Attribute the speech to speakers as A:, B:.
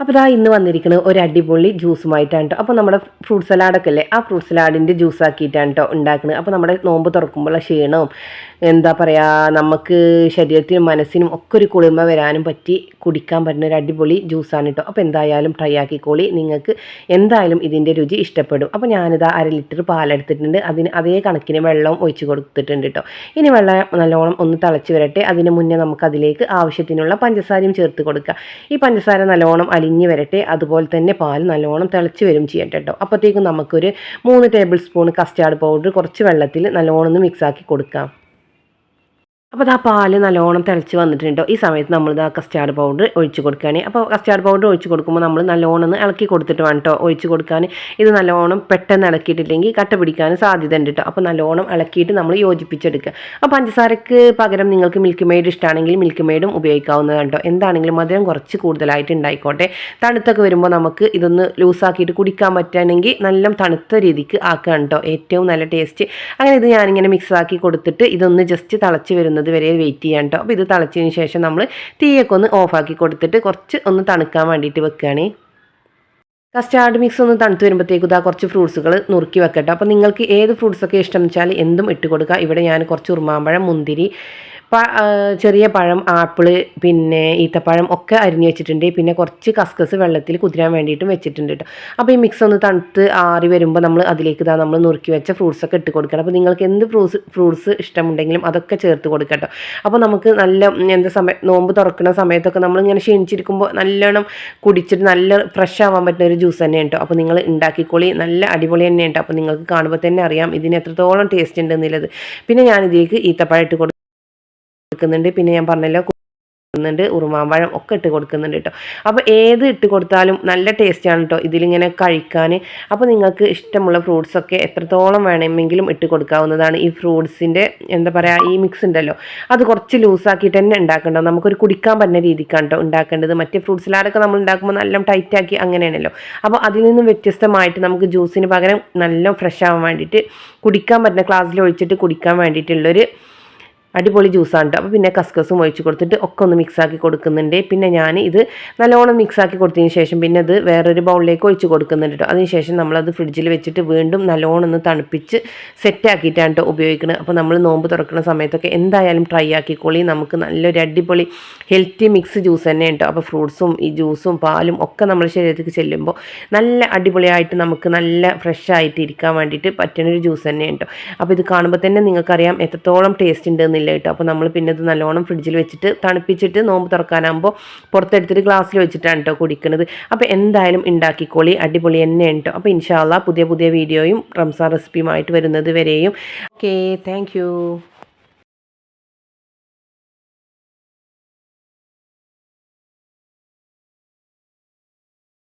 A: അപ്പോൾ ഇതാ ഇന്ന് വന്നിരിക്കുന്നത് ഒരു അടിപൊളി ജ്യൂസുമായിട്ടാണ് കേട്ടോ അപ്പോൾ നമ്മുടെ ഫ്രൂട്ട് സലാഡൊക്കെ അല്ലേ? ആ ഫ്രൂട്ട് സലാഡിന്റെ ജ്യൂസ് ആക്കിയിട്ടാണ് കേട്ടോ ഉണ്ടാക്കുന്നത് അപ്പോൾ നമ്മുടെ നോമ്പ് തുറക്കുമ്പോഴുള്ള ക്ഷീണവും എന്താ പറയുക നമുക്ക് ശരീരത്തിനും മനസ്സിനും ഒക്കെ ഒരു കുളിർമ വരാനും പറ്റി കുടിക്കാൻ പറ്റുന്ന ഒരു അടിപൊളി ജ്യൂസാണ് കേട്ടോ അപ്പോൾ എന്തായാലും ട്രൈ ആക്കിക്കോളി. നിങ്ങൾക്ക് എന്തായാലും ഇതിന്റെ രുചി ഇഷ്ടപ്പെടും. അപ്പോൾ ഞാനിതാ അര ലിറ്റർ പാലെടുത്തിട്ടുണ്ട് അതിന് അതേ കണക്കിന് വെള്ളം ഒഴിച്ച് കൊടുത്തിട്ടുണ്ട് കേട്ടോ ഇനി വെള്ളം നല്ലോണം ഒന്ന് തിളച്ച് വരട്ടെ. അതിന് മുന്നേ നമുക്ക് അതിലേക്ക് ആവശ്യത്തിനുള്ള പഞ്ചസാരയും ചേർത്ത് കൊടുക്കുക ഈ പഞ്ചസാര നല്ലോണം അലിഞ്ഞ് വരട്ടെ. അതുപോലെ തന്നെ പാൽ നല്ലോണം തിളച്ച് വരും ചെയ്യട്ടെ കേട്ടോ. അപ്പോഴത്തേക്കും നമുക്കൊരു മൂന്ന് ടേബിൾ സ്പൂൺ കസ്റ്റാർഡ് പൗഡർ കുറച്ച് വെള്ളത്തിൽ നല്ലോണം ഒന്ന് മിക്സാക്കി കൊടുക്കാം. അപ്പോൾ ആ പാൽ നല്ലോണം തിളച്ച് വന്നിട്ടുണ്ടോ. ഈ സമയത്ത് നമ്മൾ ഇതാ കസ്റ്റാർഡ് പൗഡർ ഒഴിച്ച് കൊടുക്കുകയാണ് അപ്പോൾ കസ്റ്റാർഡ് പൗഡർ ഒഴിച്ച് കൊടുക്കുമ്പോൾ നമ്മൾ നല്ലോണം ഇളക്കി കൊടുത്തിട്ട് വേണം കേട്ടോ. ഒഴിച്ച് കൊടുക്കാൻ ഇത് നല്ലോണം പെട്ടെന്ന് ഇളക്കിയിട്ടില്ലെങ്കിൽ കട്ട പിടിക്കാൻ സാധ്യത ഉണ്ട് കേട്ടോ. അപ്പോൾ നല്ലോണം ഇളക്കിയിട്ട് നമ്മൾ യോജിപ്പിച്ചെടുക്കുക. അപ്പോൾ പഞ്ചസാരക്ക് പകരം നിങ്ങൾക്ക് മിൽക്ക് മെയ്ഡ് ഇഷ്ടമാണെങ്കിൽ മിൽക്ക് മെയ്ഡും ഉപയോഗിക്കാവുന്നതാണ് കേട്ടോ. എന്താണെങ്കിലും മധുരം കുറച്ച് കൂടുതലായിട്ട് ഉണ്ടായിക്കോട്ടെ. തണുത്തൊക്കെ വരുമ്പോൾ നമുക്ക് ഇതൊന്ന് ലൂസാക്കിയിട്ട് കുടിക്കാൻ പറ്റുകയാണെങ്കിൽ നല്ല തണുത്ത രീതിക്ക് ആക്കുക കേട്ടോ. ഏറ്റവും നല്ല ടേസ്റ്റ് അങ്ങനെ ഇത് ഞാനിങ്ങനെ മിക്സാക്കി കൊടുത്തിട്ട് ഇതൊന്ന് ജസ്റ്റ് തിളച്ച് വരുന്നത് വരെ വെയിറ്റ് ചെയ്യാം കേട്ടോ അപ്പോൾ ഇത് തിളച്ചതിന് ശേഷം നമ്മൾ തീയൊക്കെ ഒന്ന് ഓഫാക്കി കൊടുത്തിട്ട് കുറച്ച് ഒന്ന് തണുക്കാൻ വേണ്ടിയിട്ട് വെക്കുകയാണ് കസ്റ്റാർഡ് മിക്സ് ഒന്ന് തണുത്ത് വരുമ്പോഴത്തേക്കും ഇതാ കുറച്ച് ഫ്രൂട്ട്സുകൾ നുറുക്കി വെക്കട്ടെ. അപ്പോൾ നിങ്ങൾക്ക് ഏത് ഫ്രൂട്ട്സൊക്കെ ഇഷ്ടം വെച്ചാൽ എന്തും ഇട്ട് കൊടുക്കുക ഇവിടെ ഞാൻ കുറച്ച് ഉറുമാമ്പഴം മുന്തിരി ചെറിയ പഴം ആപ്പിൾ പിന്നെ ഈത്തപ്പഴം ഒക്കെ അരിഞ്ഞു വെച്ചിട്ടുണ്ട്. പിന്നെ കുറച്ച് കസ്കസ് വെള്ളത്തിൽ കുതിരാൻ വേണ്ടിയിട്ടും വെച്ചിട്ടുണ്ട് കേട്ടോ അപ്പോൾ ഈ മിക്സ് ഒന്ന് തണുത്ത് ആറി വരുമ്പോൾ നമ്മൾ അതിലേക്ക് ഇതാ നമ്മൾ നുറുക്കി വെച്ച ഫ്രൂട്ട്സൊക്കെ ഇട്ട് കൊടുക്കണം. അപ്പോൾ നിങ്ങൾക്ക് എന്ത് ഫ്രൂട്ട്സ് ഫ്രൂട്ട്സ് ഇഷ്ടമുണ്ടെങ്കിലും അതൊക്കെ ചേർത്ത് കൊടുക്കട്ടോ അപ്പോൾ നമുക്ക് നല്ല എന്താ സമയം നോമ്പ് തുറക്കുന്ന സമയത്തൊക്കെ നമ്മൾ ഇങ്ങനെ ക്ഷീണിച്ചിരിക്കുമ്പോൾ നല്ലോണം കുടിച്ചിട്ട് നല്ല ഫ്രഷ് ആവാൻ പറ്റുന്ന ഒരു ജ്യൂസ് തന്നെ കേട്ടോ അപ്പോൾ നിങ്ങൾ ഉണ്ടാക്കിക്കോളി നല്ല അടിപൊളി തന്നെ കേട്ടോ അപ്പോൾ നിങ്ങൾക്ക് കാണുമ്പോൾ തന്നെ അറിയാം ഇതിന് എത്രത്തോളം ടേസ്റ്റ് ഉണ്ട് എന്നുള്ളത്. പിന്നെ ഞാനിതിലേക്ക് ഈത്തപ്പഴം ഇട്ട് കൊടുക്കും കൊടുക്കുന്നുണ്ട്. പിന്നെ ഞാൻ പറഞ്ഞല്ലോ കൊടുക്കുന്നുണ്ട് ഉറുമാമ്പഴം ഒക്കെ ഇട്ട് കൊടുക്കുന്നുണ്ട് കേട്ടോ അപ്പോൾ ഏത് ഇട്ട് കൊടുത്താലും നല്ല ടേസ്റ്റാണ് കേട്ടോ ഇതിലിങ്ങനെ കഴിക്കാൻ അപ്പോൾ നിങ്ങൾക്ക് ഇഷ്ടമുള്ള ഫ്രൂട്ട്സ് ഒക്കെ എത്രത്തോളം വേണമെങ്കിലും ഇട്ട് കൊടുക്കാവുന്നതാണ്. ഈ ഫ്രൂട്ട്സിന്റെ എന്താ പറയുക ഈ മിക്സ് ഉണ്ടല്ലോ അത് കുറച്ച് ലൂസാക്കിയിട്ട് തന്നെ ഉണ്ടാക്കേണ്ടത് നമുക്കൊരു കുടിക്കാൻ പറ്റുന്ന രീതിക്കാണ് കേട്ടോ ഉണ്ടാക്കേണ്ടത്. മറ്റേ ഫ്രൂട്ട്സിലാടൊക്കെ നമ്മൾ ഉണ്ടാക്കുമ്പോൾ നല്ല ടൈറ്റാക്കി അങ്ങനെയാണല്ലോ. അപ്പോൾ അതിൽ നിന്നും വ്യത്യസ്തമായിട്ട് നമുക്ക് ജ്യൂസിന് പകരം നല്ല ഫ്രഷ് ആവാൻ വേണ്ടിയിട്ട് കുടിക്കാൻ പറ്റുന്ന ക്ലാസ്സിൽ ഒഴിച്ചിട്ട് കുടിക്കാൻ വേണ്ടിയിട്ടുള്ളൊരു അടിപൊളി ജ്യൂസാണ് കേട്ടോ അപ്പോൾ പിന്നെ കസ്കസും ഒഴിച്ച് കൊടുത്തിട്ട് ഒക്കെ ഒന്ന് മിക്സാക്കി കൊടുക്കുന്നുണ്ട്. പിന്നെ ഞാൻ ഇത് നല്ലോണം മിക്സാക്കി കൊടുത്തതിന് ശേഷം പിന്നെ അത് വേറൊരു ബൗളിലേക്ക് ഒഴിച്ച് കൊടുക്കുന്നുണ്ട് കേട്ടോ അതിനുശേഷം നമ്മളത് ഫ്രിഡ്ജിൽ വെച്ചിട്ട് വീണ്ടും നല്ലോണം ഒന്ന് തണുപ്പിച്ച് സെറ്റാക്കിയിട്ടാണ് കേട്ടോ ഉപയോഗിക്കുന്നത് അപ്പോൾ നമ്മൾ നോമ്പ് തുറക്കുന്ന സമയത്തൊക്കെ എന്തായാലും ട്രൈ ആക്കിക്കോളി. നമുക്ക് നല്ലൊരു അടിപൊളി ഹെൽത്തി മിക്സ് ജ്യൂസ് തന്നെ കേട്ടോ അപ്പോൾ ഫ്രൂട്ട്സും ഈ ജ്യൂസും പാലും ഒക്കെ നമ്മുടെ ശരീരത്തിൽ ചെല്ലുമ്പോൾ നല്ല അടിപൊളിയായിട്ട് നമുക്ക് നല്ല ഫ്രഷ് ആയിട്ട് ഇരിക്കാൻ വേണ്ടിയിട്ട് പറ്റുന്നൊരു ജ്യൂസ് തന്നെ കേട്ടോ അപ്പോൾ ഇത് കാണുമ്പോൾ തന്നെ നിങ്ങൾക്കറിയാം എത്രത്തോളം ടേസ്റ്റ് ഉണ്ടെന്നില്ല ഇല്ല കേട്ടോ. അപ്പോൾ നമ്മൾ പിന്നെ ഇത് നല്ലോണം ഫ്രിഡ്ജിൽ വെച്ചിട്ട് തണുപ്പിച്ചിട്ട് നോമ്പ് തുറക്കാനാകുമ്പോൾ പുറത്തെടുത്തിട്ട് ഗ്ലാസ്സിൽ വെച്ചിട്ടാണ് കേട്ടോ കുടിക്കുന്നത് അപ്പോൾ എന്തായാലും ഉണ്ടാക്കിക്കോളി അടിപൊളി തന്നെ കേട്ടോ അപ്പോൾ ഇൻഷാല്ല പുതിയ പുതിയ വീഡിയോയും റംസാൻ റെസിപ്പിയുമായിട്ട് വരുന്നത് വരെയും. Okay thank